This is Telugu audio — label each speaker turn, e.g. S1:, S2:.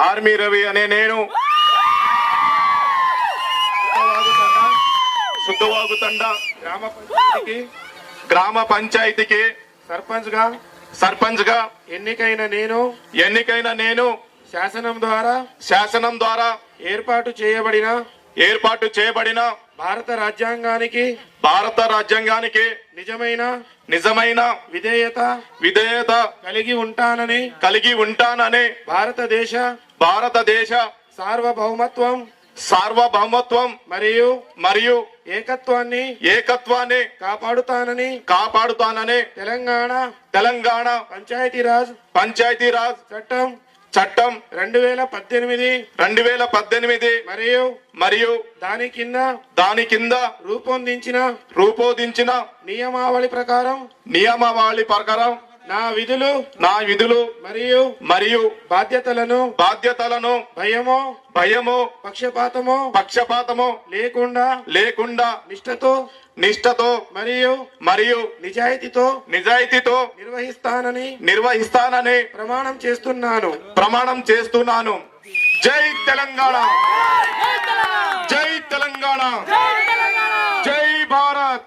S1: ఆర్మీ రవి అనే నేను.
S2: తండ గ్రామ పంచాయతీకి
S1: గ్రామ పంచాయతీకి సర్పంచ్గా సర్పంచ్గా
S2: ఎన్నికైన నేను.
S1: ఎన్నికైన నేను.
S2: శాసనం ద్వారా.
S1: శాసనం ద్వారా
S2: ఏర్పాటు చేయబడిన.
S1: ఏర్పాటు చేయబడిన.
S2: భారత రాజ్యాంగానికి.
S1: భారత రాజ్యాంగానికి
S2: నిజమైన.
S1: నిజమైన
S2: విధేయత.
S1: విధేయత
S2: కలిగి ఉంటానని.
S1: కలిగి ఉంటానని
S2: భారతదేశ
S1: భారతదేశ
S2: సార్వభౌమత్వం
S1: సార్వభౌమత్వం
S2: మరియు
S1: మరియు
S2: ఏకత్వాన్ని
S1: ఏకత్వాన్ని
S2: కాపాడుతానని
S1: కాపాడుతానని
S2: తెలంగాణ
S1: తెలంగాణ
S2: పంచాయతీరాజ్
S1: పంచాయతీరాజ్
S2: చట్టం
S1: చట్టం
S2: రెండు వేల పద్దెనిమిది
S1: రెండు వేల పద్దెనిమిది
S2: మరియు
S1: మరియు
S2: దాని కింద
S1: దాని కింద
S2: రూపొందించిన
S1: రూపొందించిన
S2: నియమావళి ప్రకారం
S1: నియమావళి ప్రకారం
S2: నా విధులు
S1: నా విధులు
S2: మరియు
S1: మరియు
S2: బాధ్యతలను
S1: బాధ్యతలను
S2: భయము
S1: భయము
S2: పక్షపాతము
S1: పక్షపాతము
S2: లేకుండా
S1: లేకుండా
S2: నిష్ఠతో
S1: నిష్ఠతో
S2: మరియు
S1: మరియు
S2: నిజాయితీతో
S1: నిజాయితీతో
S2: నిర్వహిస్తానని
S1: నిర్వహిస్తానని
S2: ప్రమాణం చేస్తున్నాను.
S1: ప్రమాణం చేస్తున్నాను. జై తెలంగాణ! జై తెలంగాణ! జై భారత్!